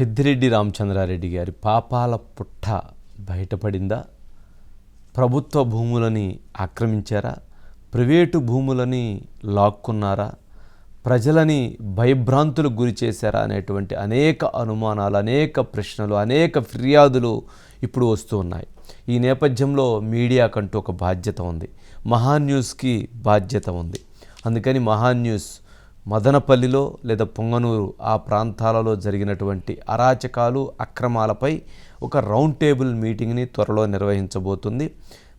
పెద్దిరెడ్డి రామచంద్రారెడ్డి గారి పాపాల పుట్ట బయటపడిందా? ప్రభుత్వ భూములని ఆక్రమించారా? ప్రైవేటు భూములని లాక్కున్నారా? ప్రజలని భయభ్రాంతులకు గురి చేశారా? అనేటువంటి అనేక అనుమానాలు అనేక ప్రశ్నలు అనేక ఫిర్యాదులు ఇప్పుడు వస్తూ ఉన్నాయి. ఈ నేపథ్యంలో మీడియాకంటూ ఒక బాధ్యత ఉంది. మహా న్యూస్కి బాధ్యత ఉంది. అందుకని మహా న్యూస్ మదనపల్లిలో లేదా పొంగనూరు ఆ ప్రాంతాలలో జరిగినటువంటి అరాచకాలు అక్రమాలపై ఒక రౌండ్ టేబుల్ మీటింగ్ని త్వరలో నిర్వహించబోతుంది.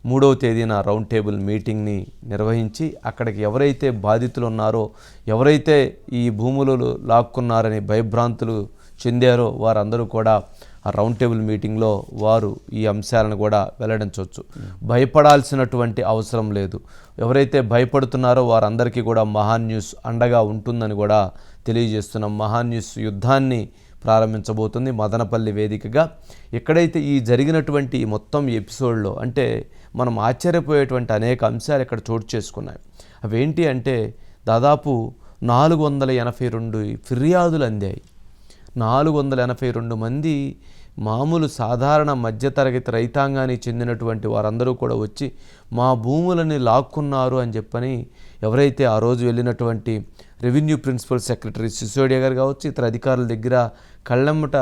మూడవ తేదీన రౌండ్ టేబుల్ మీటింగ్ని నిర్వహించి అక్కడికి ఎవరైతే బాధితులు ఉన్నారో ఎవరైతే ఈ భూములు లాక్కున్నారని భయభ్రాంతులు చెందారో వారందరూ కూడా ఆ రౌండ్ టేబుల్ మీటింగ్లో వారు ఈ అంశాలను కూడా వెల్లడించవచ్చు భయపడాల్సినటువంటి అవసరం లేదు. ఎవరైతే భయపడుతున్నారో వారందరికీ కూడా మహాన్ న్యూస్ అండగా ఉంటుందని కూడా తెలియజేస్తున్నాం. మహాన్ న్యూస్ యుద్ధాన్ని ప్రారంభించబోతుంది మదనపల్లి వేదికగా. ఎక్కడైతే ఈ జరిగినటువంటి మొత్తం ఎపిసోడ్లో అంటే మనం ఆశ్చర్యపోయేటువంటి అనేక అంశాలు ఇక్కడ చోటు చేసుకున్నాయి. అవేంటి అంటే దాదాపు నాలుగు వందల ఎనభై రెండు ఫిర్యాదులు అందాయి. నాలుగు వందల ఎనభై రెండు మంది మామూలు సాధారణ మధ్యతరగతి రైతాంగానికి చెందినటువంటి వారందరూ కూడా వచ్చి మా భూములని లాక్కున్నారు అని చెప్పని ఎవరైతే ఆ రోజు వెళ్ళినటువంటి రెవెన్యూ ప్రిన్సిపల్ సెక్రటరీ సిసోడియా గారు కావచ్చు ఇతర అధికారుల దగ్గర కళ్ళెమ్మట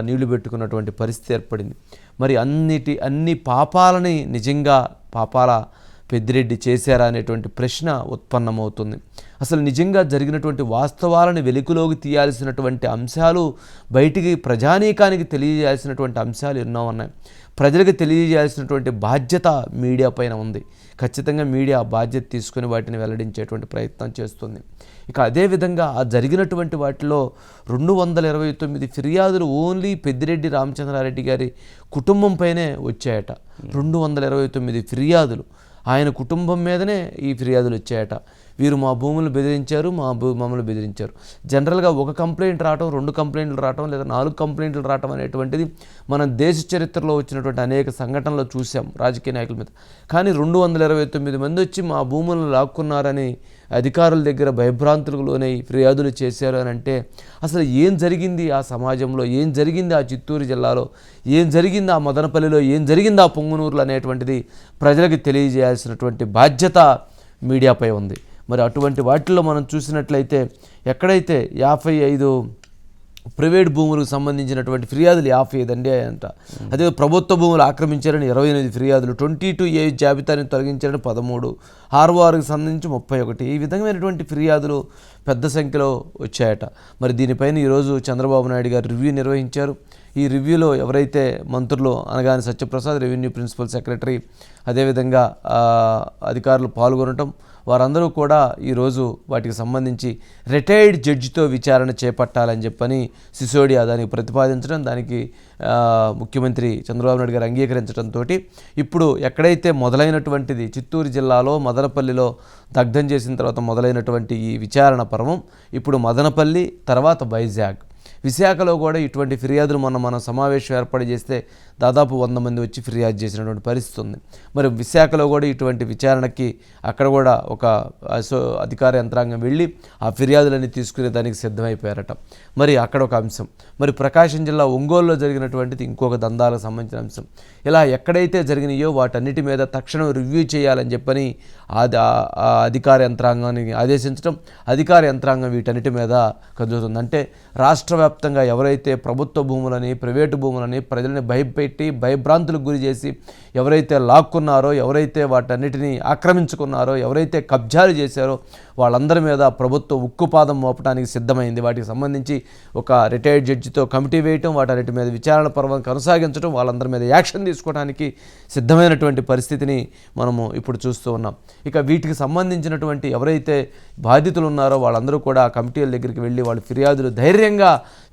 నీళ్ళు పెట్టుకున్నటువంటి పరిస్థితి ఏర్పడింది. మరి అన్నిటి అన్ని పాపాలని నిజంగా పాపాల పెద్దిరెడ్డి చేశారా అనేటువంటి ప్రశ్న ఉత్పన్నమవుతుంది. అసలు నిజంగా జరిగినటువంటి వాస్తవాలను వెలుగులోకి తీయాల్సినటువంటి అంశాలు బయటికి ప్రజానీకానికి తెలియజేయాల్సినటువంటి అంశాలు ఎన్నో ఉన్నాయి. ప్రజలకు తెలియజేయాల్సినటువంటి బాధ్యత మీడియా పైన ఉంది. ఖచ్చితంగా మీడియా బాధ్యత తీసుకుని వాటిని వెల్లడించేటువంటి ప్రయత్నం చేస్తుంది. ఇక అదేవిధంగా ఆ జరిగినటువంటి వాటిలో రెండు వందల ఇరవై తొమ్మిది ఫిర్యాదులు ఓన్లీ పెద్దిరెడ్డి రామచంద్రారెడ్డి గారి కుటుంబంపైనే వచ్చాయట. రెండు వందల ఇరవై తొమ్మిది ఫిర్యాదులు. ఆయన కుటుంబం మీదనే ఈ ఫిర్యాదులు వచ్చాయట వీరు మా భూములు బెదిరించారు మా భూ మమ్మల్ని బెదిరించారు. జనరల్గా ఒక కంప్లైంట్ రావటం రెండు కంప్లైంట్లు రావటం లేదా నాలుగు కంప్లైంట్లు రావటం అనేటువంటిది మనం దేశ చరిత్రలో వచ్చినటువంటి అనేక సంఘటనలు చూసాం రాజకీయ నాయకుల మీద. కానీ రెండు వందల ఇరవై తొమ్మిది మంది వచ్చి మా భూములను లాక్కున్నారని అధికారుల దగ్గర భయభ్రాంతులకు లోనై ఫిర్యాదులు చేశారు అని అంటే అసలు ఏం జరిగింది ఆ సమాజంలో? ఏం జరిగింది ఆ చిత్తూరు జిల్లాలో? ఏం జరిగింది ఆ మదనపల్లిలో? ఏం జరిగింది ఆ పొంగునూరులో అనేటువంటిది ప్రజలకు తెలియజేయాల్సినటువంటి బాధ్యత మీడియాపై ఉంది. మరి అటువంటి వాటిల్లో మనం చూసినట్లయితే ఎక్కడైతే యాభై ఐదు ప్రైవేట్ భూములకు సంబంధించినటువంటి ఫిర్యాదులు యాభై ఐదు అండి అంట అదే ప్రభుత్వ భూములు ఆక్రమించారని ఇరవై ఎనిమిది ఫిర్యాదులు ట్వంటీ టూ ఏ జాబితాని తొలగించారని పదమూడు ఆర్ఓఆర్కి సంబంధించి ముప్పై ఒకటి. ఈ విధమైనటువంటి ఫిర్యాదులు పెద్ద సంఖ్యలో వచ్చాయట. మరి దీనిపైన ఈరోజు చంద్రబాబు నాయుడు గారు రివ్యూ నిర్వహించారు. ఈ రివ్యూలో ఎవరైతే మంత్రులు అనగానే సత్యప్రసాద్ రెవెన్యూ ప్రిన్సిపల్ సెక్రటరీ అదేవిధంగా అధికారులు పాల్గొనటం వారందరూ కూడా ఈరోజు వాటికి సంబంధించి రిటైర్డ్ జడ్జితో విచారణ చేపట్టాలని చెప్పని సిసోడియా దానికి ప్రతిపాదించడం దానికి ముఖ్యమంత్రి చంద్రబాబు నాయుడు గారు అంగీకరించడంతో ఇప్పుడు ఎక్కడైతే మొదలైనటువంటిది చిత్తూరు జిల్లాలో మదనపల్లిలో దగ్ధం చేసిన తర్వాత మొదలైనటువంటి ఈ విచారణ పర్వం ఇప్పుడు మదనపల్లి తర్వాత వైజాగ్. విశాఖలో కూడా ఇటువంటి ఫిర్యాదులు మొన్న మనం సమావేశం ఏర్పాటు చేస్తే దాదాపు వంద మంది వచ్చి ఫిర్యాదు చేసినటువంటి పరిస్థితి ఉంది. మరి విశాఖలో కూడా ఇటువంటి విచారణకి అక్కడ కూడా ఒక అధికార యంత్రాంగం వెళ్ళి ఆ ఫిర్యాదులన్నీ తీసుకునే దానికి సిద్ధమైపోయారట. మరి అక్కడ ఒక అంశం. మరి ప్రకాశం జిల్లా ఒంగోలులో జరిగినటువంటిది ఇంకొక దందాలకు సంబంధించిన అంశం. ఇలా ఎక్కడైతే జరిగినాయో వాటన్నిటి మీద తక్షణం రివ్యూ చేయాలని చెప్పని ఆ- అధికార యంత్రాంగాన్ని ఆదేశించడం అధికార యంత్రాంగం వీటన్నిటి మీద కదులుతుంది. అంటే రాష్ట్ర వ్యాప్తంగా ఎవరైతే ప్రభుత్వ భూములని ప్రైవేటు భూములని ప్రజల్ని భయపెట్టి భయభ్రాంతులకు గురి చేసి ఎవరైతే లాక్కున్నారో ఎవరైతే వాటన్నిటిని ఆక్రమించుకున్నారో ఎవరైతే కబ్జాలు చేశారో వాళ్ళందరి మీద ప్రభుత్వం ఉక్కుపాదం మోపడానికి సిద్ధమైంది. వాటికి సంబంధించి ఒక రిటైర్డ్ జడ్జితో కమిటీ వేయటం వాటన్నిటి మీద విచారణ పర్వం కొనసాగించడం వాళ్ళందరి మీద యాక్షన్ తీసుకోవడానికి సిద్ధమైనటువంటి పరిస్థితిని మనము ఇప్పుడు చూస్తూ ఉన్నాం. ఇక వీటికి సంబంధించినటువంటి ఎవరైతే బాధితులు ఉన్నారో వాళ్ళందరూ కూడా ఆ కమిటీల దగ్గరికి వెళ్ళి వాళ్ళ ఫిర్యాదులు ధైర్యంగా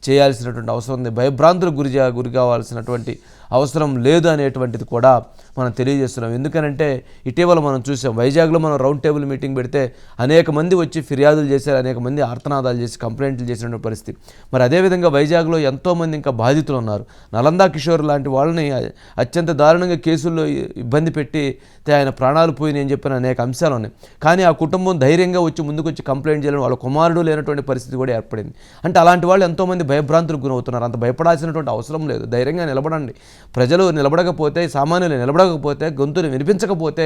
చేయాల్సినటువంటి అవసరం ఉంది. భయభ్రాంతులకు గురి గురి కావాల్సినటువంటి అవసరం లేదు అనేటువంటిది కూడా మనం తెలియజేస్తున్నాం. ఎందుకనంటే ఇటీవల మనం చూసాం వైజాగ్లో మనం రౌండ్ టేబుల్ మీటింగ్ పెడితే అనేక మంది వచ్చి ఫిర్యాదులు చేశారు అనేక మంది ఆర్తనాదాలు చేసి కంప్లైంట్లు చేసినటువంటి పరిస్థితి. మరి అదేవిధంగా వైజాగ్లో ఎంతోమంది ఇంకా బాధితులు ఉన్నారు. నలందా కిషోర్ లాంటి వాళ్ళని అత్యంత దారుణంగా కేసుల్లో ఇబ్బంది పెట్టి ఆయన ప్రాణాలు పోయినాయి అని చెప్పిన అనేక అంశాలు ఉన్నాయి. కానీ ఆ కుటుంబం ధైర్యంగా వచ్చి ముందుకొచ్చి కంప్లైంట్ చేయాలని వాళ్ళ కుమారుడు లేనటువంటి పరిస్థితి కూడా ఏర్పడింది. అంటే అలాంటి వాళ్ళు ఎంతోమంది భయభ్రాంతులకు గురవుతున్నారు. అంత భయపడాల్సినటువంటి అవసరం లేదు. ధైర్యంగా నిలబడండి. ప్రజలు నిలబడకపోతే సామాన్యులు నిలబడకపోతే గొంతుని వినిపించకపోతే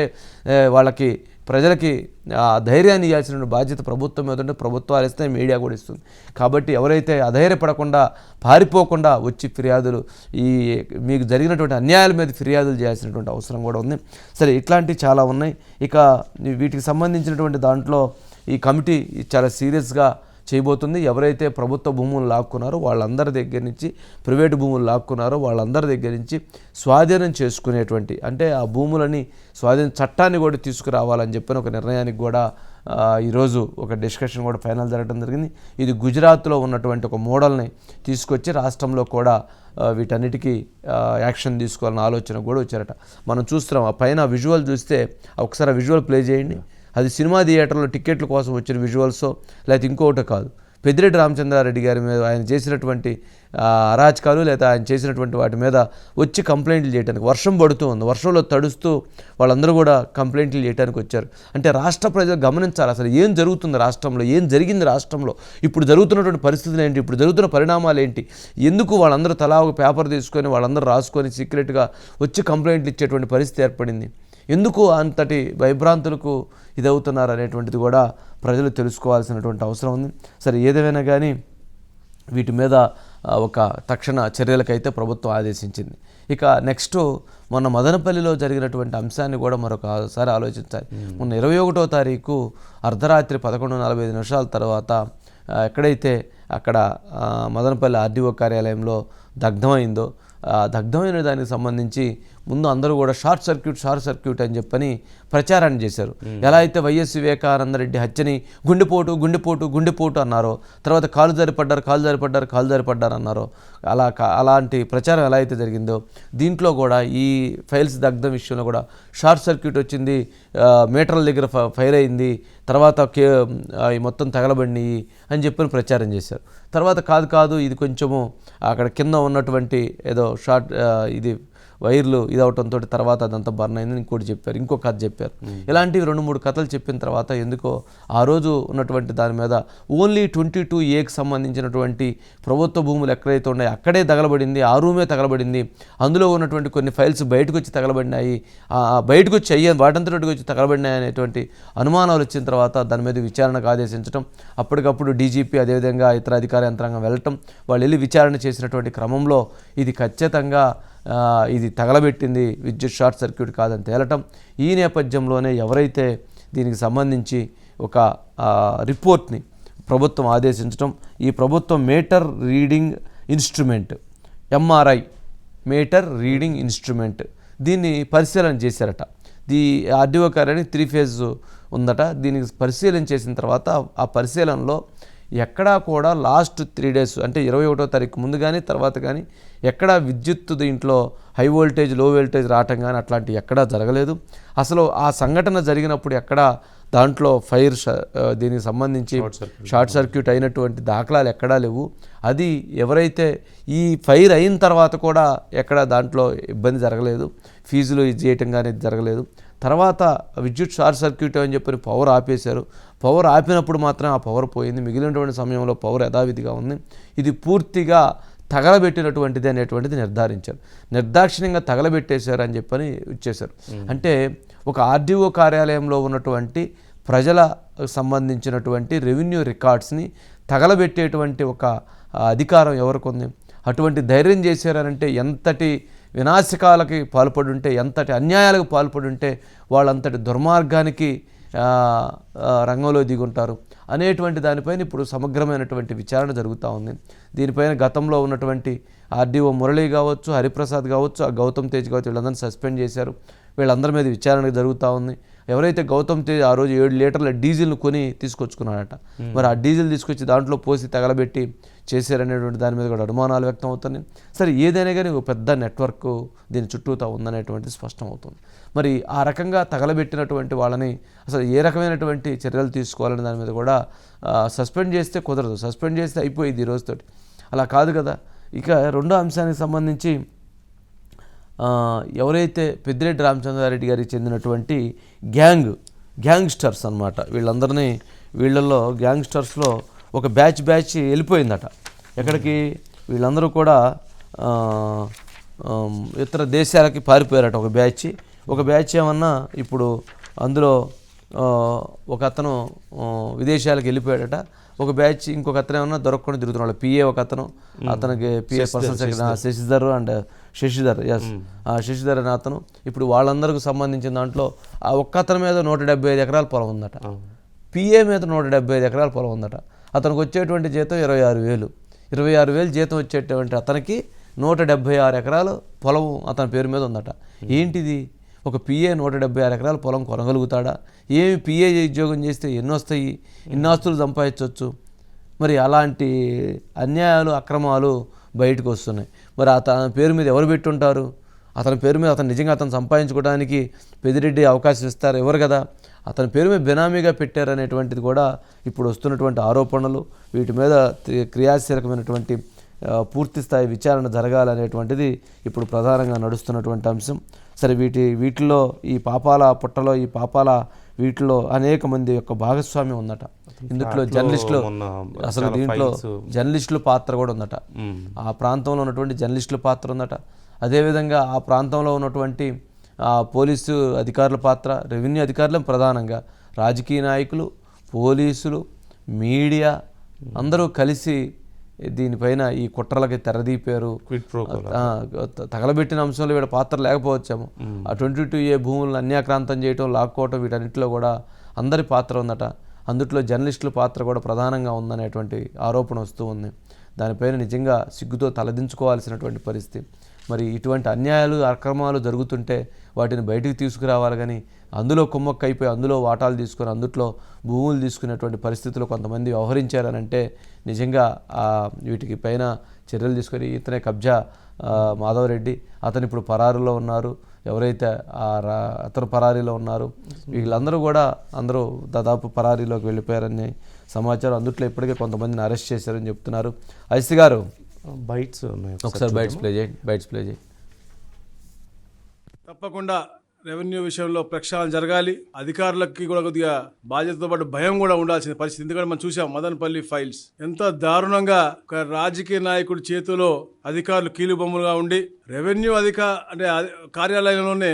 వాళ్ళకి ప్రజలకి ఆ ధైర్యాన్ని ఇవ్వాల్సిన బాధ్యత ప్రభుత్వం మీద ఉంటే ప్రభుత్వాలు ఇస్తే మీడియా కూడా ఇస్తుంది. కాబట్టి ఎవరైతే అధైర్యపడకుండా పారిపోకుండా వచ్చి ఫిర్యాదులు ఈ మీకు జరిగినటువంటి అన్యాయాల మీద ఫిర్యాదులు చేయాల్సినటువంటి అవసరం కూడా ఉంది. సరే ఇట్లాంటివి చాలా ఉన్నాయి. ఇక వీటికి సంబంధించినటువంటి దాంట్లో ఈ కమిటీ చాలా సీరియస్గా చేయబోతుంది. ఎవరైతే ప్రభుత్వ భూములు లాక్కున్నారో వాళ్ళందరి దగ్గర నుంచి ప్రైవేటు భూములు లాక్కున్నారో వాళ్ళందరి దగ్గర నుంచి స్వాధీనం చేసుకునేటువంటి అంటే ఆ భూములని స్వాధీన చట్టాన్ని కూడా తీసుకురావాలని చెప్పిన ఒక నిర్ణయానికి కూడా ఈరోజు ఒక డిస్కషన్ కూడా ఫైనల్ జరగడం జరిగింది. ఇది గుజరాత్లో ఉన్నటువంటి ఒక మోడల్ని తీసుకొచ్చి రాష్ట్రంలో కూడా వీటన్నిటికీ యాక్షన్ తీసుకోవాలన్న ఆలోచన కూడా వచ్చారట. మనం చూస్తున్నాం ఆ పైన విజువల్ చూస్తే ఒకసారి విజువల్ ప్లే చేయండి. అది సినిమా థియేటర్లో టికెట్ల కోసం వచ్చిన విజువల్స్ లేకపోతే ఇంకొకటి కాదు. పెద్దిరెడ్డి రామచంద్రారెడ్డి గారి మీద ఆయన చేసినటువంటి అరాచకాలు లేదా ఆయన చేసినటువంటి వాటి మీద వచ్చి కంప్లైంట్లు చేయడానికి వర్షం పడుతూ ఉంది. వర్షంలో తడుస్తూ వాళ్ళందరూ కూడా కంప్లైంట్లు చేయడానికి వచ్చారు. అంటే రాష్ట్ర ప్రజలు గమనించాలి అసలు ఏం జరుగుతుంది రాష్ట్రంలో ఏం జరిగింది రాష్ట్రంలో ఇప్పుడు జరుగుతున్నటువంటి పరిస్థితులు ఏంటి ఇప్పుడు జరుగుతున్న పరిణామాలు ఏంటి ఎందుకు వాళ్ళందరూ తలా ఒక పేపర్ తీసుకొని వాళ్ళందరూ రాసుకొని సీక్రెట్గా వచ్చి కంప్లైంట్లు ఇచ్చేటువంటి పరిస్థితి ఏర్పడింది? ఎందుకు అంతటి భయభ్రాంతులకు ఇదవుతున్నారు అనేటువంటిది కూడా ప్రజలు తెలుసుకోవాల్సినటువంటి అవసరం ఉంది. సరే ఏదేమైనా కానీ వీటి మీద ఒక తక్షణ చర్యలకైతే ప్రభుత్వం ఆదేశించింది. ఇక నెక్స్ట్ మొన్న మదనపల్లిలో జరిగినటువంటి అంశాన్ని కూడా మరొకసారి ఆలోచించాలి. మొన్న ఇరవై ఒకటో తారీఖు అర్ధరాత్రి పదకొండు నలభై ఐదు నిమిషాల తర్వాత ఎక్కడైతే అక్కడ మదనపల్లి ఆర్డీఓ కార్యాలయంలో దగ్ధమైందో దగ్ధమైన దానికి సంబంధించి ముందు అందరూ కూడా షార్ట్ సర్క్యూట్ షార్ట్ సర్క్యూట్ అని చెప్పని ప్రచారాన్ని చేశారు. ఎలా అయితే వైఎస్ వివేకానంద రెడ్డి హత్యని గుండెపోటు గుండెపోటు గుండెపోటు అన్నారో తర్వాత కాలు జారి పడ్డారు కాలు జారి పడ్డారు కాలు జారి పడ్డారు అన్నారో అలా కా- అలాంటి ప్రచారం ఎలా అయితే జరిగిందో దీంట్లో కూడా ఈ ఫైల్స్ దగ్ధం విషయంలో కూడా షార్ట్ సర్క్యూట్ వచ్చింది మీటర్ల దగ్గర ఫ- ఫైర్ అయింది తర్వాత కే మొత్తం తగలబడినాయి అని చెప్పని ప్రచారం చేశారు. తర్వాత కాదు కాదు ఇది కొంచెము అక్కడ కింద ఉన్నటువంటి ఏదో షార్ట్ ఇది వైర్లు ఇది అవటంతో తర్వాత అదంతా బర్న్ అయిందని ఇంకోటి చెప్పారు ఇంకో కథ చెప్పారు. ఇలాంటివి రెండు మూడు కథలు చెప్పిన తర్వాత ఎందుకో ఆ రోజు ఉన్నటువంటి దాని మీద ఓన్లీ ట్వంటీ టూ ఏకి సంబంధించినటువంటి ప్రభుత్వ భూములు ఎక్కడైతే ఉన్నాయో అక్కడే తగలబడింది ఆ రూమే తగలబడింది. అందులో ఉన్నటువంటి కొన్ని ఫైల్స్ బయటకు వచ్చి తగలబడినాయి బయటకు వచ్చి అయ్యే వాటంతటికి వచ్చి తగలబడినాయి అనేటువంటి అనుమానాలు వచ్చిన తర్వాత దాని మీద విచారణకు ఆదేశించడం అప్పటికప్పుడు డీజీపీ అదేవిధంగా ఇతర అధికార యంత్రాంగం వెళ్ళటం వాళ్ళు వెళ్ళి విచారణ చేసినటువంటి క్రమంలో ఇది ఖచ్చితంగా ఇది తగలబెట్టింది విద్యుత్ షార్ట్ సర్క్యూట్ కాదని తేలటం. ఈ నేపథ్యంలోనే ఎవరైతే దీనికి సంబంధించి ఒక రిపోర్ట్ని ప్రభుత్వం ఆదేశించడం ఈ ప్రభుత్వం meter reading instrument MRI meter reading instrument దీన్ని పరిశీలన చేశారట. దీ ఆర్డీఓ కార్యాలయం త్రీ ఫేజ్ ఉందట. దీనికి పరిశీలన చేసిన తర్వాత ఆ పరిశీలనలో ఎక్కడా కూడా లాస్ట్ త్రీ డేస్ అంటే ఇరవై ఒకటో తారీఖు ముందు కానీ తర్వాత కానీ ఎక్కడా విద్యుత్ దీంట్లో హై వోల్టేజ్లో వోల్టేజ్ రావటం కానీ అట్లాంటివి ఎక్కడా జరగలేదు. అసలు ఆ సంఘటన జరిగినప్పుడు ఎక్కడా దాంట్లో ఫైర్ దీనికి సంబంధించి షార్ట్ సర్క్యూట్. అయినటువంటి దాఖలాలు ఎక్కడా లేవు. అది ఎవరైతే ఈ ఫైర్ అయిన తర్వాత కూడా ఎక్కడ దాంట్లో ఇబ్బంది జరగలేదు. ఫీజులు ఇది చేయటం కానీ జరగలేదు. తర్వాత విద్యుత్ షార్ట్ సర్క్యూట్ అని చెప్పి పవర్ ఆపేశారు. పవర్ ఆపినప్పుడు మాత్రం ఆ పవర్ పోయింది. మిగిలినటువంటి సమయంలో పవర్ యథావిధిగా ఉంది. ఇది పూర్తిగా తగలబెట్టినటువంటిది అనేటువంటిది నిర్ధారించారు. నిర్దాక్షిణ్యంగా తగలబెట్టేశారు అని చెప్పని ఇచ్చేశారు. అంటే ఒక ఆర్డీఓ కార్యాలయంలో ఉన్నటువంటి ప్రజల సంబంధించినటువంటి రెవెన్యూ రికార్డ్స్ని తగలబెట్టేటువంటి ఒక అధికారం ఎవరికి ఉంది అటువంటి ధైర్యం చేశారనంటే ఎంతటి వినాశకాలకి పాల్పడి ఉంటే ఎంతటి అన్యాయాలకు పాల్పడి ఉంటే వాళ్ళంతటి దుర్మార్గానికి రంగంలో దిగుంటారు. అనేటువంటి దానిపైన ఇప్పుడు సమగ్రమైనటువంటి విచారణ జరుగుతూ ఉంది. దీనిపైన గతంలో ఉన్నటువంటి ఆర్డీఓ మురళి కావచ్చు హరిప్రసాద్ కావచ్చు ఆ గౌతమ్ తేజ్ కావచ్చు వీళ్ళందరినీ సస్పెండ్ చేశారు. వీళ్ళందరి మీద విచారణ జరుగుతూ ఉంది. ఎవరైతే గౌతమ్ తేజ్ ఆ రోజు ఏడు లీటర్ల డీజిల్ను కొని తీసుకొచ్చుకున్నాడట మరి ఆ డీజిల్ తీసుకొచ్చి దాంట్లో పోసి తగలబెట్టి చేశారనేటువంటి దాని మీద కూడా అనుమానాలు వ్యక్తం అవుతున్నాయి సరే ఏదైనా కానీ ఒక పెద్ద నెట్వర్క్ దీని చుట్టూతా ఉందనేటువంటిది స్పష్టం అవుతుంది మరి ఆ రకంగా తగలబెట్టినటువంటి వాళ్ళని అసలు ఏ రకమైనటువంటి చర్యలు తీసుకోవాలనే దాని మీద కూడా సస్పెండ్ చేస్తే కుదరదు. సస్పెండ్ చేస్తే అయిపోయింది ఈ రోజుతోటి. అలా కాదు కదా. ఇక రెండో అంశానికి సంబంధించి ఎవరైతే పెద్దిరెడ్డి రామచంద్రారెడ్డి గారికి చెందినటువంటి గ్యాంగ్ గ్యాంగ్స్టర్స్ అన్నమాట. వీళ్ళందరినీ వీళ్ళల్లో గ్యాంగ్స్టర్స్లో ఒక బ్యాచ్ బ్యాచ్ వెళ్ళిపోయిందట. ఎక్కడికి? వీళ్ళందరూ కూడా ఇతర దేశాలకి పారిపోయారట ఒక బ్యాచ్. ఒక బ్యాచ్ ఏమన్నా ఇప్పుడు అందులో ఒక అతను విదేశాలకు వెళ్ళిపోయాడట. ఒక బ్యాచ్ ఇంకొక అతను ఏమన్నా దొరకకుండా తిరుగుతున్నాడు పిఏ ఒక అతను అతనికి PA person secretary Shashidhar. And Shashidhar S Shashidhar అనే అతను ఇప్పుడు వాళ్ళందరికి సంబంధించిన దాంట్లో ఆ ఒక్క అతని మీద నూట డెబ్బై ఐదు ఎకరాల పొలం ఉందట. పిఏ మీద నూట డెబ్బై ఐదు ఎకరాల పొలం ఉందట. అతనికి వచ్చేటువంటి జీతం ఇరవై ఆరు వేలు. ఇరవై ఆరు వేలు జీతం వచ్చేటువంటి అతనికి నూట డెబ్బై ఆరు ఎకరాలు పొలం అతని పేరు మీద ఉందట. ఏంటిది? ఒక పిఏ నూట డెబ్బై ఆరు ఎకరాల పొలం కొనగలుగుతాడా? ఏమి పిఏ ఉద్యోగం చేస్తే ఎన్ని వస్తాయి ఇన్ని ఆస్తులు సంపాదించవచ్చు మరి అలాంటి అన్యాయాలు అక్రమాలు బయటకు వస్తున్నాయి. మరి అతని పేరు మీద ఎవరు పెట్టుంటారు? అతని పేరు మీద అతను నిజంగా అతను సంపాదించుకోవడానికి పెదిరెడ్డి అవకాశం ఇస్తారు ఎవరు కదా? అతని పేరు మీద బెనామీగా పెట్టారనేటువంటిది కూడా ఇప్పుడు వస్తున్నటువంటి ఆరోపణలు వీటి మీద క్రియాశీలకమైనటువంటి పూర్తి స్థాయి విచారణ జరగాలనేటువంటిది ఇప్పుడు ప్రధానంగా నడుస్తున్నటువంటి అంశం. సరే వీటి వీటిలో ఈ పాపాల పుట్టలో ఈ పాపాల వీటిలో అనేక మంది యొక్క భాగస్వామ్యం ఉందట. ఇందులో జర్నలిస్టులు అసలు దీంట్లో జర్నలిస్టుల పాత్ర కూడా ఉందట. ఆ ప్రాంతంలో ఉన్నటువంటి జర్నలిస్టుల పాత్ర ఉందట. అదేవిధంగా ఆ ప్రాంతంలో ఉన్నటువంటి పోలీసు అధికారుల పాత్ర రెవెన్యూ అధికారులు ప్రధానంగా. రాజకీయ నాయకులు పోలీసులు మీడియా అందరూ కలిసి దీనిపైన ఈ కుట్రలకి తెరదీపారు. తగలబెట్టిన అంశంలో వీళ్ళ పాత్ర లేకపోవచ్చేమో. ఆ ట్వంటీ టూ ఏ భూములను అన్యాక్రాంతం చేయటం లాక్కోవటం వీటన్నిటిలో కూడా అందరి పాత్ర ఉందట. అందుట్లో జర్నలిస్టుల పాత్ర కూడా ప్రధానంగా ఉందనేటువంటి ఆరోపణ వస్తూ ఉంది. దానిపైన నిజంగా సిగ్గుతో తలదించుకోవాల్సినటువంటి పరిస్థితి. మరి ఇటువంటి అన్యాయాలు అక్రమాలు జరుగుతుంటే వాటిని బయటికి తీసుకురావాలి కానీ అందులో కుమ్మక్క అయిపోయి అందులో వాటాలు తీసుకొని అందుట్లో భూములు తీసుకునేటువంటి పరిస్థితుల్లో కొంతమంది వ్యవహరించారనంటే నిజంగా ఆ వీటికి పైన చర్యలు తీసుకొని ఇతనే కబ్జా మాధవరెడ్డి అతను ఇప్పుడు పరారులో ఉన్నారు. ఎవరైతే అతను పరారీలో ఉన్నారు వీళ్ళందరూ కూడా అందరూ దాదాపు పరారీలోకి వెళ్ళిపోయారని సమాచారం అందుట్లో ఇప్పటికే కొంతమందిని అరెస్ట్ చేశారని చెప్తున్నారు. ఐసి గారు బైట్స్ ఉన్నాయి ఒకసారి బైట్స్ ప్లే చేయండి బైట్స్ ప్లే చేయండి. తప్పకుండా రెవెన్యూ విషయంలో ప్రక్షాళన జరగాలి. అధికారులకి కూడా కొద్దిగా బాధ్యతతో పాటు భయం కూడా ఉండాల్సిన పరిస్థితి. ఎందుకంటే మనం చూసాం మదనపల్లి ఫైల్స్. ఎంత దారుణంగా ఒక రాజకీయ నాయకుడి చేతిలో అధికారులు కీలుబొమ్మలుగా ఉండి రెవెన్యూ అధిక అంటే కార్యాలయంలోనే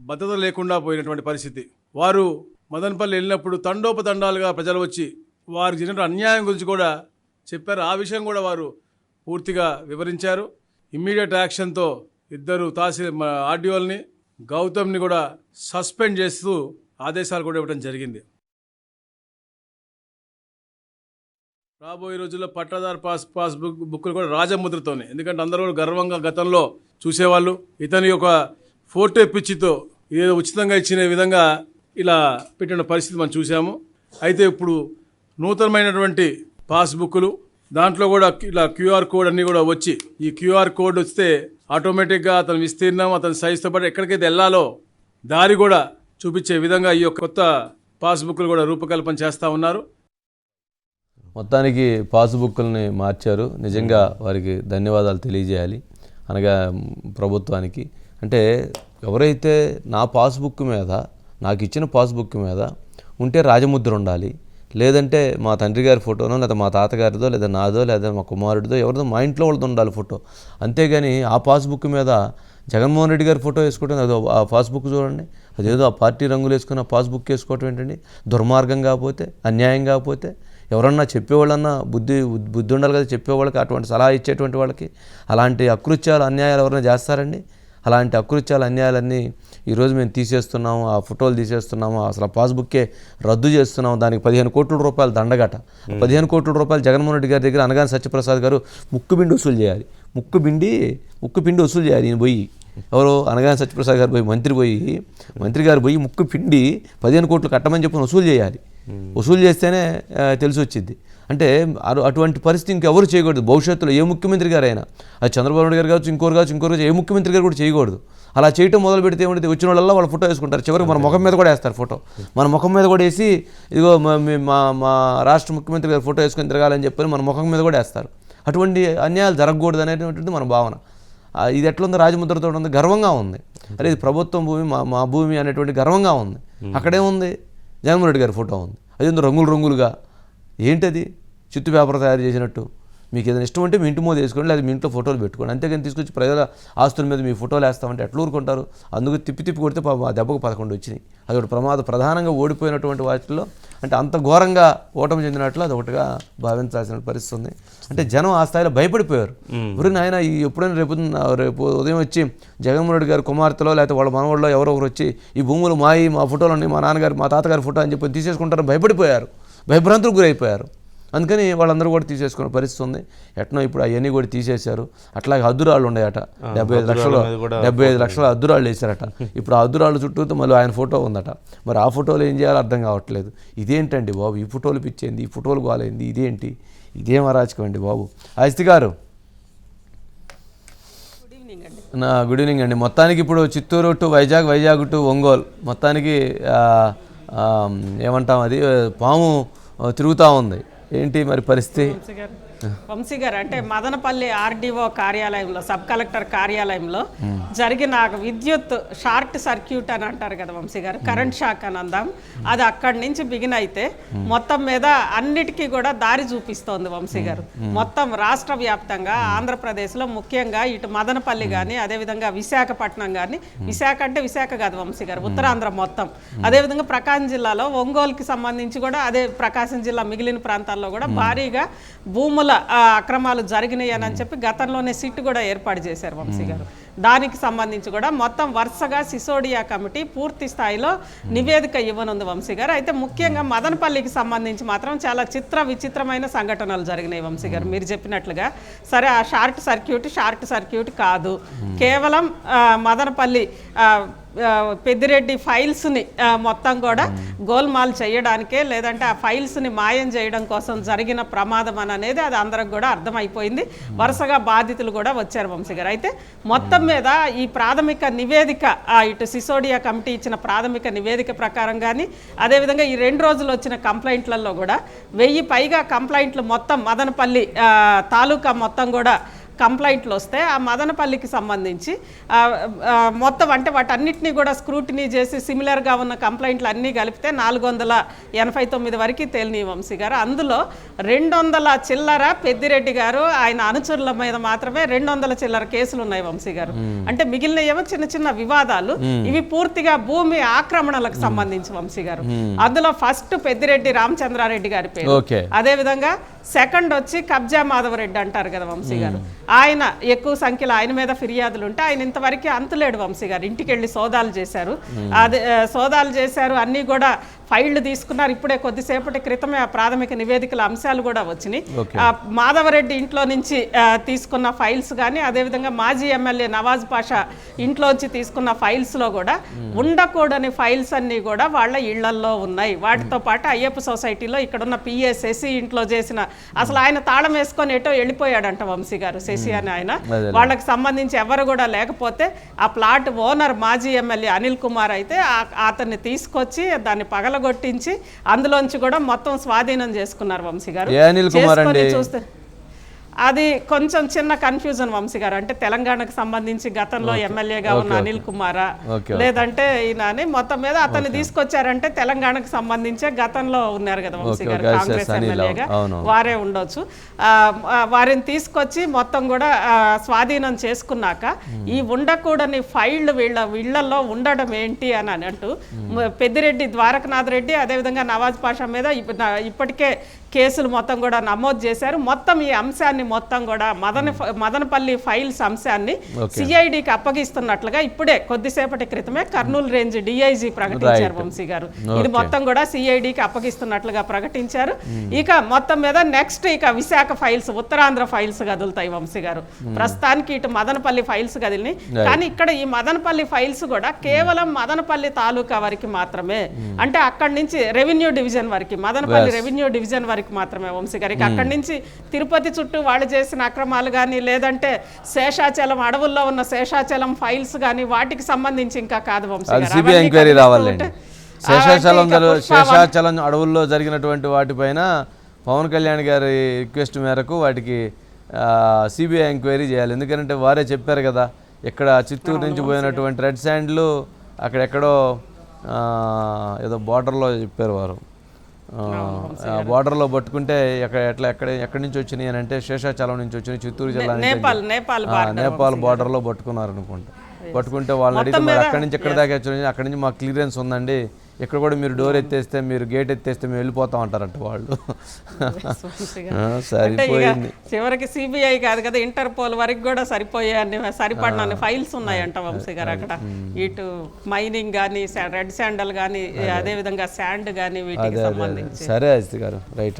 భద్రత లేకుండా పోయినటువంటి పరిస్థితి. వారు మదనపల్లి వెళ్ళినప్పుడు తండోపతండాలుగా ప్రజలు వచ్చి వారికి జరిగిన అన్యాయం గురించి కూడా చెప్పారు. ఆ విషయం కూడా వారు పూర్తిగా వివరించారు. ఇమ్మీడియట్ యాక్షన్తో ఇద్దరు తహసీల్ ఆర్డీఓల్ని గౌతమ్ని కూడా సస్పెండ్ చేస్తూ ఆదేశాలు కూడా ఇవ్వడం జరిగింది. రాబోయే రోజుల్లో పట్టాదారు పాస్ పాస్ బుక్ బుక్లు కూడా రాజముద్రతోనే. ఎందుకంటే అందరూ కూడా గర్వంగా గతంలో చూసేవాళ్ళు. ఇతని యొక్క ఫోటో పిచ్చితో ఏదో ఉచితంగా ఇచ్చిన విధంగా ఇలా పెట్టిన పరిస్థితి మనం చూసాము అయితే ఇప్పుడు నూతనమైనటువంటి పాస్బుక్లు దాంట్లో కూడా ఇలా క్యూఆర్ కోడ్ అన్నీ కూడా వచ్చి ఈ క్యూఆర్ కోడ్ వస్తే ఆటోమేటిక్గా అతని విస్తీర్ణం అతని సైజుతో పాటు ఎక్కడికైతే వెళ్ళాలో దారి కూడా చూపించే విధంగా ఈ యొక్క కొత్త పాస్బుక్లు కూడా రూపకల్పన చేస్తూ ఉన్నారు. మొత్తానికి పాస్బుక్లని మార్చారు. నిజంగా వారికి ధన్యవాదాలు తెలియజేయాలి. అనగా ప్రభుత్వానికి. అంటే ఎవరైతే నా పాస్బుక్ మీద నాకు ఇచ్చిన పాస్బుక్ మీద ఉంటే రాజముద్ర ఉండాలి. లేదంటే మా తండ్రి గారి ఫోటోనో లేదా మా తాతగారిదో లేదా నాదో లేదా మా కుమారుడిదో ఎవరిదో మా ఇంట్లో వాళ్ళతో ఉండాలి ఫోటో. అంతేగాని ఆ పాస్బుక్ మీద జగన్మోహన్ రెడ్డి గారి ఫోటో వేసుకోవటం అదో ఆ పాస్బుక్ చూడండి. అదేదో ఆ పార్టీ రంగులు వేసుకున్న పాస్బుక్ వేసుకోవటం ఏంటండి? దుర్మార్గం కాకపోతే అన్యాయం కాకపోతే ఎవరన్నా చెప్పేవాళ్ళన్నా బుద్ధి బుద్ధి ఉండాలి కదా చెప్పేవాళ్ళకి అటువంటి సలహా ఇచ్చేటువంటి వాళ్ళకి అలాంటి అకృత్యాలు అన్యాయాలు ఎవరైనా చేస్తారండి? అలాంటి అకృత్యాలు అన్యాయాలన్నీ ఈరోజు మేము తీసేస్తున్నాము ఆ ఫోటోలు తీసేస్తున్నాము అసలు పాస్బుక్కే రద్దు చేస్తున్నాము. దానికి పదిహేను కోట్ల రూపాయలు దండగట. పదిహేను కోట్ల రూపాయలు జగన్మోహన్ రెడ్డి గారి దగ్గర అనగానే సత్యప్రసాద్ గారు ముక్కు బిండి వసూలు చేయాలి. ముక్కు బిండి ముక్కు పిండి వసూలు చేయాలి. ఈయన పోయి ఎవరు అనగానే సత్యప్రసాద్ గారు పోయి మంత్రి పోయి మంత్రి గారు పోయి ముక్కు పిండి పదిహేను కోట్లు కట్టమని చెప్పి వసూలు చేయాలి. వసూలు చేస్తేనే తెలిసి వచ్చింది అంటే అటు- అటువంటి పరిస్థితి ఇంకెవరు చేయకూడదు. భవిష్యత్తులో ఏ ముఖ్యమంత్రి గారైనా అది చంద్రబాబు నాయుడు గారు కావచ్చు ఇంకోరు కావచ్చు ఇంకోరు కావచ్చు ఏ ముఖ్యమంత్రి గారు కూడా చేయకూడదు. అలా చేయటం మొదలు పెడితే ఏమంటే వచ్చిన వాళ్ళల్లో వాళ్ళు ఫోటో వేసుకుంటారు. చివరికి మన ముఖం మీద కూడా వేస్తారు ఫోటో. మన ముఖం మీద కూడా వేసి ఇదిగో మా- మీ- రాష్ట్ర ముఖ్యమంత్రి గారు ఫోటో వేసుకొని తిరగాలని చెప్పని మన ముఖం మీద కూడా వేస్తారు. అటువంటి అన్యాయాలు జరగకూడదు అనేటువంటిది మన భావన. ఇది ఎట్లుందో? రాజముద్రతో ఉంది గర్వంగా ఉంది. అరే ఇది ప్రభుత్వం భూమి మా మా భూమి అనేటువంటి గర్వంగా ఉంది. అక్కడే ఉంది. జగన్మోహన్ రెడ్డి గారి ఫోటో ఉంది. అది ఏందో రంగులు రంగులుగా ఏంటది? చిత్తు పేపర్ తయారు చేసినట్టు. మీకు ఏదైనా ఇష్టం ఉంటే మీ ఇంటి మీద వేసుకోండి లేదా మీ ఇంట్లో ఫోటోలు పెట్టుకోండి. అంతేగాని తీసుకొచ్చి ప్రజల ఆస్తుల మీద మీ ఫోటోలు వేస్తామంటే ఎట్లా ఊరుకుంటారు? అందుకు తిప్పి తిప్పి కొడితే ఆ దెబ్బకు పదకొండు వచ్చినాయి. అదొకటి ప్రమాద ప్రధానంగా ఓడిపోయినటువంటి వాటిలో అంటే అంత ఘోరంగా ఓటమి చెందినట్లు అది ఒకటిగా భావించాల్సిన పరిస్థితి ఉంది. అంటే జనం ఆ స్థాయిలో భయపడిపోయారు. ఊరి నాయన ఈ ఎప్పుడైనా రేపు రేపు ఉదయం వచ్చి జగన్మోహన్ రెడ్డి గారి కుమార్తెలో లేకపోతే వాళ్ళ మనవాళ్ళలో ఎవరో ఒకరు వచ్చి ఈ భూములు మాయి మా ఫోటోలు ఉన్నాయి మా నాన్నగారు మా తాతగారి ఫోటో అని చెప్పి తీసేసుకుంటారని భయపడిపోయారు. భయభ్రాంతులకు గురైపోయారు. అందుకని వాళ్ళందరూ కూడా తీసేసుకునే పరిస్థితి ఉంది. ఎట్నో ఇప్పుడు అవన్నీ కూడా తీసేశారు. అట్లాగే హద్దురాళ్ళు ఉన్నాయట. డెబ్బై ఐదు లక్షలు డెబ్బై ఐదు లక్షల హద్దురాళ్ళు వేశారట. ఇప్పుడు ఆ హద్దురాళ్ళు చుట్టూతో మళ్ళీ ఆయన ఫోటో ఉందట. మరి ఆ ఫోటోలు ఏం చేయాలో అర్థం కావట్లేదు. ఇదేంటండి బాబు? ఈ ఫోటోలు పిచ్చేంది? ఈ ఫోటోలు గోలైంది ఇదేంటి? ఇదేం అరాచకం అండి బాబు? అస్తి గారు. గుడ్ ఈవినింగ్ అండి. నా గుడ్ ఈవినింగ్ అండి. మొత్తానికి ఇప్పుడు చిత్తూరు టు వైజాగ్ వైజాగ్ టు ఒంగోలు. మొత్తానికి ఏమంటాం అది? పాము తిరుగుతూ ఉంది. ఏంటి మరి పరిస్థితి? వంశీ గారు అంటే మదనపల్లి ఆర్డీఓ కార్యాలయంలో సబ్ కలెక్టర్ కార్యాలయంలో జరిగిన విద్యుత్ షార్ట్ సర్క్యూట్ అని అంటారు కదా వంశీ గారు కరెంట్ షాక్ అని అందాం. అది అక్కడి నుంచి బిగిన్ అయితే మొత్తం మీద అన్నిటికీ కూడా దారి చూపిస్తోంది వంశీ గారు. మొత్తం రాష్ట్ర వ్యాప్తంగా ఆంధ్రప్రదేశ్లో ముఖ్యంగా ఇటు మదనపల్లి కానీ అదేవిధంగా విశాఖపట్నం కానీ విశాఖ అంటే విశాఖ కాదు వంశీ గారు ఉత్తరాంధ్ర మొత్తం. అదేవిధంగా ప్రకాశం జిల్లాలో ఒంగోలుకి సంబంధించి కూడా అదే ప్రకాశం జిల్లా మిగిలిన ప్రాంతాల్లో కూడా భారీగా భూముల ఆ, అక్రమాలు జరిగినాయని అని చెప్పి గతంలోనే సిట్ కూడా ఏర్పాటు చేశారు వంశీ గారు. దానికి సంబంధించి కూడా మొత్తం వరుసగా సిసోడియా కమిటీ పూర్తి స్థాయిలో నివేదిక ఇవ్వనుంది వంశీ గారు. అయితే ముఖ్యంగా మదనపల్లికి సంబంధించి మాత్రం చాలా చిత్ర విచిత్రమైన సంఘటనలు జరిగినాయి వంశీ గారు. మీరు చెప్పినట్లుగా సరే ఆ షార్ట్ సర్క్యూట్ షార్ట్ సర్క్యూట్ కాదు. కేవలం మదనపల్లి పెద్దిరెడ్డి ఫైల్స్ని మొత్తం కూడా గోల్మాల్ చేయడానికే లేదంటే ఆ ఫైల్స్ని మాయం చేయడం కోసం జరిగిన ప్రమాదం అని అనేది అది అందరికి కూడా అర్థమైపోయింది. వరుసగా బాధితులు కూడా వచ్చారు వంశీ గారు. అయితే మొత్తం మీద ఈ ప్రాథమిక నివేదిక ఇటు సిసోడియా కమిటీ ఇచ్చిన ప్రాథమిక నివేదిక ప్రకారం కానీ అదేవిధంగా ఈ రెండు రోజులు వచ్చిన కంప్లైంట్లలో కూడా వెయ్యి పైగా కంప్లైంట్లు మొత్తం మదనపల్లి తాలూకా మొత్తం కూడా కంప్లైంట్లు వస్తే ఆ మదనపల్లికి సంబంధించి మొత్తం అంటే వాటన్నిటిని కూడా స్క్రూటినీ చేసి సిమిలర్గా ఉన్న కంప్లైంట్లు అన్నీ కలిపితే నాలుగు వందల ఎనభై తొమ్మిది వరకు తేలిని వంశీ గారు. అందులో రెండు వందల చిల్లర పెద్దిరెడ్డి గారు ఆయన అనుచరుల మీద మాత్రమే రెండు వందల చిల్లర కేసులు ఉన్నాయి వంశీ గారు. అంటే మిగిలిన ఏమో చిన్న చిన్న వివాదాలు. ఇవి పూర్తిగా భూమి ఆక్రమణలకు సంబంధించి వంశీ గారు. అందులో ఫస్ట్ పెద్దిరెడ్డి రామచంద్రారెడ్డి గారి పేరు. అదే విధంగా సెకండ్ వచ్చి కబ్జా మాధవరెడ్డి అంటారు కదా వంశీ గారు. ఆయన ఎక్కువ సంఖ్యలో ఆయన మీద ఫిర్యాదులు ఉంటే ఆయన ఇంతవరకు అంతులేడు వంశీ గారు. ఇంటికి వెళ్ళి సోదాలు చేశారు. అదే సోదాలు చేశారు. అన్నీ కూడా ఫైళ్ళు తీసుకున్నారు. ఇప్పుడే కొద్దిసేపటి క్రితమే ఆ ప్రాథమిక నివేదికల అంశాలు కూడా వచ్చినాయి. ఆ, మాధవరెడ్డి ఇంట్లో నుంచి తీసుకున్న ఫైల్స్ కానీ అదేవిధంగా మాజీ ఎమ్మెల్యే నవాజ్ పాషా ఇంట్లోంచి తీసుకున్న ఫైల్స్లో కూడా ఉండకూడని ఫైల్స్ అన్నీ కూడా వాళ్ళ ఇళ్ళల్లో ఉన్నాయి. వాటితో పాటు అయ్యప్ప సొసైటీలో ఇక్కడున్న పిఏ శశి ఇంట్లో చేసిన అసలు ఆయన తాళం వేసుకొని ఎటో వెళ్ళిపోయాడంట వంశీ గారు శశి అని ఆయన. వాళ్ళకి సంబంధించి ఎవరు కూడా లేకపోతే ఆ ప్లాట్ ఓనర్ మాజీ ఎమ్మెల్యే అనిల్ కుమార్ అయితే అతన్ని తీసుకొచ్చి దాన్ని పగలగొట్టించి అందులోంచి కూడా మొత్తం స్వాధీనం చేసుకున్నారు వంశీ గారు? చూస్తే అది కొంచెం చిన్న కన్ఫ్యూజన్ వంశీ గారు. అంటే తెలంగాణకు సంబంధించి గతంలో ఎమ్మెల్యేగా ఉన్న అనిల్ కుమారా లేదంటే ఈయన అని మొత్తం మీద అతన్ని తీసుకొచ్చారంటే తెలంగాణకు సంబంధించే గతంలో ఉన్నారు కదా వంశీ గారు కాంగ్రెస్ ఎమ్మెల్యేగా. వారే ఉండొచ్చు. వారిని తీసుకొచ్చి మొత్తం కూడా స్వాధీనం చేసుకున్నాక ఈ ఉండకూడని ఫైళ్ళు వీళ్ళ వీళ్ళల్లో ఉండడం ఏంటి అని అని అంటూ మ- పెద్దిరెడ్డి ద్వారకనాథ్ రెడ్డి అదేవిధంగా నవాజ్ పాషా మీద ఇప్పటికే కేసులు మొత్తం కూడా నమోదు చేశారు. మొత్తం ఈ అంశాన్ని మొత్తం కూడా మదన మదనపల్లి ఫైల్స్ అంశాన్ని సిఐడికి అప్పగిస్తున్నట్లుగా ఇప్పుడే కొద్దిసేపటి క్రితమే కర్నూలు రేంజ్ డిఐజీ ప్రకటించారు వంశీ గారు. ఇది మొత్తం కూడా సిఐడికి అప్పగిస్తున్నట్లుగా ప్రకటించారు. ఇక మొత్తం మీద నెక్స్ట్ ఇక విశాఖ ఫైల్స్ ఉత్తరాంధ్ర ఫైల్స్ కదులుతాయి వంశీ గారు. ప్రస్తుతానికి ఇటు మదనపల్లి ఫైల్స్ కదిలినాయి. కానీ ఇక్కడ ఈ మదనపల్లి ఫైల్స్ కూడా కేవలం మదనపల్లి తాలూకా వరకు మాత్రమే. అంటే అక్కడి నుంచి రెవెన్యూ డివిజన్ వరకు మదనపల్లి రెవెన్యూ డివిజన్ వరకు వరకు మాత్రమే వంశీ గారికి. అక్కడి నుంచి తిరుపతి చుట్టూ వాళ్ళు చేసిన అక్రమాలు కానీ లేదంటే శేషాచలం అడవుల్లో ఉన్న శేషాచలం ఫైల్స్ కానీ వాటికి సంబంధించి ఇంకా కాదు వంశీ గారు. ఎంక్వైరీ రావాలండి. శేషాచలం శేషాచలం అడవుల్లో జరిగినటువంటి వాటిపైన పవన్ కళ్యాణ్ గారి రిక్వెస్ట్ మేరకు వాటికి సిబిఐ ఎంక్వైరీ చేయాలి. ఎందుకంటే వారే చెప్పారు కదా ఇక్కడ చిత్తూరు నుంచి పోయినటువంటి రెడ్ శాండ్లు అక్కడెక్కడో ఏదో బార్డర్లో చెప్పారు వారు. బార్డర్లో పట్టుకుంటే ఎక్కడ ఎట్లా ఎక్కడ ఎక్కడి నుంచి వచ్చినాయి అని అంటే శేషాచలం నుంచి వచ్చినాయి చిత్తూరు జిల్లా నేపాల్. నేపాల్ బార్డర్లో పట్టుకున్నారు అనుకుంటా పట్టుకుంటే వాళ్ళని అడిగితే మరి అక్కడి నుంచి ఎక్కడ దాకా వచ్చి అక్కడి నుంచి మాకు క్లియరెన్స్ ఉందండి. ఇక్కడ కూడా మీరు డోర్ ఎత్తేస్తే మీరు గేట్ ఎత్తేస్తే మేము వెళ్ళిపోతాం అంటారంట వాళ్ళు. సరిపోయింది. చివరికి సిబిఐ కాదు కదా ఇంటర్పోల్ వరకు కూడా సరిపోయే అన్ని సరిపడిన ఫైల్స్ ఉన్నాయంట వంశీ గారు అక్కడ. ఇటు మైనింగ్ కానీ రెడ్ శాండల్ కానీ అదే విధంగా శాండ్ కానీ వీటికి సంబంధించి. సరే అజిత్ గారు రైట్.